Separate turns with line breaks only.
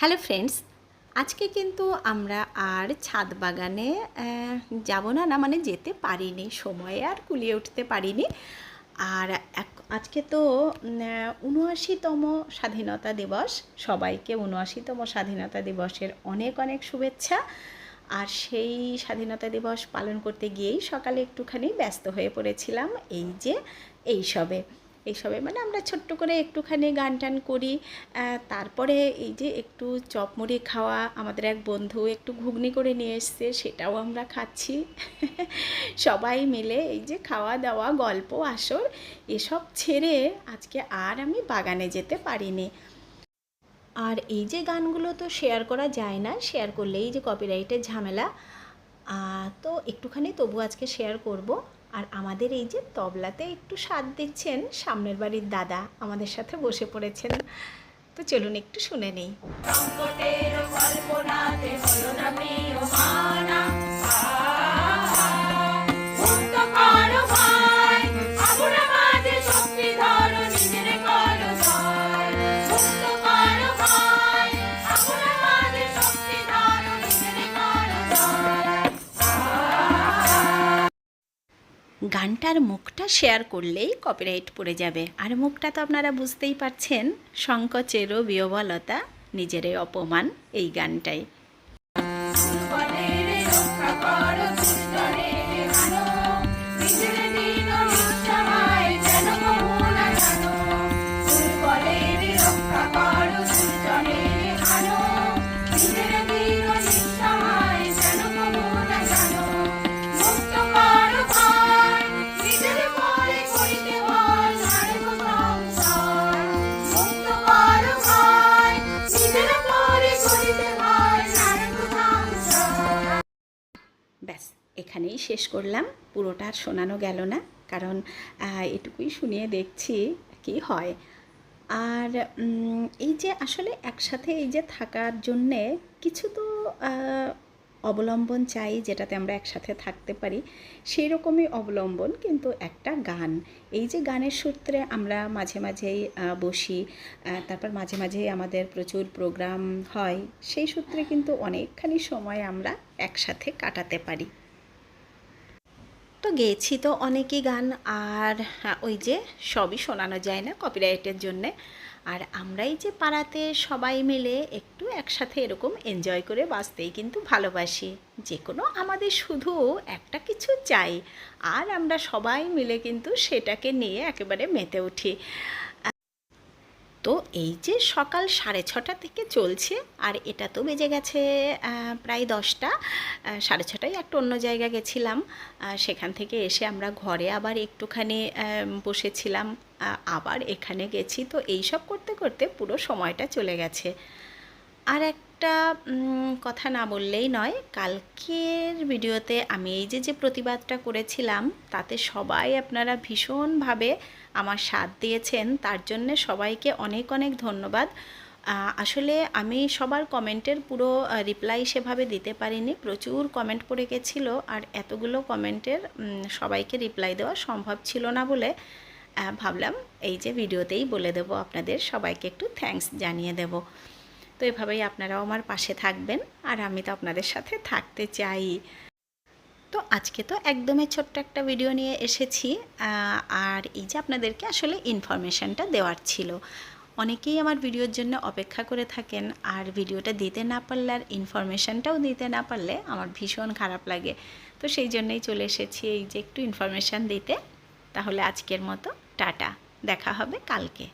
Hello friends, আজকে কিন্তু আমরা আর ছাদ বাগানে যাব না না মানে যেতে পারিনি, সময়ে আর কুলিয়ে উঠতে পারিনি। আর আজকে তো উনআশিতম স্বাধীনতা দিবস, সবাইকে উনআশিতম স্বাধীনতা দিবসের অনেক অনেক শুভেচ্ছা। আর সেই স্বাধীনতা দিবস পালন করতে গিয়েই সকালে একটুখানি ব্যস্ত হয়ে পড়েছিলাম, এই যে, এইসবে। এইসবে। মানে আমরা ছোট্ট করে একটুখানি গান টান করি। তারপরে এই যে একটু চপ মুড়ি খাওয়া আমাদের এক বন্ধু একটু ঘুগনি করে নিয়ে এসছে, সেটাও আমরা খাচ্ছি। সবাই মিলে এই যে খাওয়া দাওয়া, গল্প, আসর, এসব ছেড়ে আজকে আর আমি বাগানে যেতে পারিনি। আর এই যে গানগুলো তো শেয়ার করা যায় না, শেয়ার করলেই যে কপিরাইটের ঝামেলা। তো একটুখানি তবু আজকে শেয়ার করব। আর আমাদের এই যে তবলাতে একটু স্বাদ দিচ্ছেন সামনের বাড়ির দাদা আমাদের সাথে বসে পড়েছেন। তো চলুন একটু শুনে নেই। গানটার মুখটা শেয়ার করলেই কপিরাইট পড়ে যাবে। আর মুখটা তো আপনারা বুঝতেই পারছেন, সংকোচেরও বিয়বলতা নিজেরই অপমান এই গানটাই।
বলের
এখানেই শেষ করলাম। পুরোটা আর শোনানো গেল না, কারণ এটুকুই শুনিয়ে দেখছি কি হয়। আর এই যে আসলে একসাথে এই যে থাকার জন্যে কিছু তো অবলম্বন চাই যেটাতে আমরা একসাথে থাকতে পারি সেই রকমই অবলম্বন কিন্তু একটা গান। এই যে গানের সূত্রে আমরা মাঝে মাঝেই বসি তারপর মাঝে মাঝেই আমাদের প্রচুর প্রোগ্রাম হয়, সেই সূত্রে কিন্তু অনেকখানি সময় আমরা একসাথে কাটাতে পারি। তো গেয়েছি তো অনেকই গান আর হ্যাঁ, ওই যে সবই শোনানো যায় না কপিরাইটের জন্যে। আর আমরাই যে পাড়াতে সবাই মিলে একটু একসাথে এরকম এনজয় করে বাঁচতেই কিন্তু ভালোবাসি। যে কোনো আমাদের শুধু একটা কিছু চাই আর আমরা সবাই মিলে কিন্তু সেটাকে নিয়ে একেবারে মেতে উঠি। তো এই যে সকাল সাড়ে ছটা থেকে চলছে, আর এটা তো বেজে গেছে প্রায় দশটা সাড়ে ছটায় একটা অন্য জায়গা গেছিলাম সেখান থেকে এসে আমরা ঘরে আবার একটুখানি বসেছিলাম আবার এখানে গেছি, তো এই সব করতে করতে পুরো সময়টা চলে গেছে। আর একটা কথা না বললেই নয়। কালকের ভিডিওতে আমি এই যে যে প্রতিবাদটা করেছিলাম, তাতে সবাই আপনারা ভীষণভাবে আমার সাথ দিয়েছেন। তার জন্যে সবাইকে অনেক অনেক ধন্যবাদ। আসলে আমি সবার কমেন্টের পুরো রিপ্লাই সেভাবে দিতে পারিনি। প্রচুর কমেন্ট পড়ে গেছিল আর এতগুলো কমেন্টের সবাইকে রিপ্লাই দেওয়া সম্ভব ছিল না বলে ভাবলাম এই যে, ভিডিওতেই বলে দেবো আপনাদের। সবাইকে একটু থ্যাঙ্কস জানিয়ে দেবো। তো এভাবেই আপনারাও আমার পাশে থাকবেন আর আমি তো আপনাদের সাথে থাকতে চাই। তো আজকে তো একদমই ছোট্ট একটা ভিডিও নিয়ে এসেছি আর এই যে আপনাদেরকে আসলে ইনফরমেশানটা দেওয়ার ছিল। অনেকেই আমার ভিডিওর জন্য অপেক্ষা করে থাকেন, আর ভিডিওটা দিতে না পারলে আর ইনফরমেশানটাও দিতে না পারলে আমার ভীষণ খারাপ লাগে। তো সেই জন্যই চলে এসেছি এই যে একটু ইনফরমেশান দিতে। তাহলে আজকের মতো, টাটা। দেখা হবে কালকে।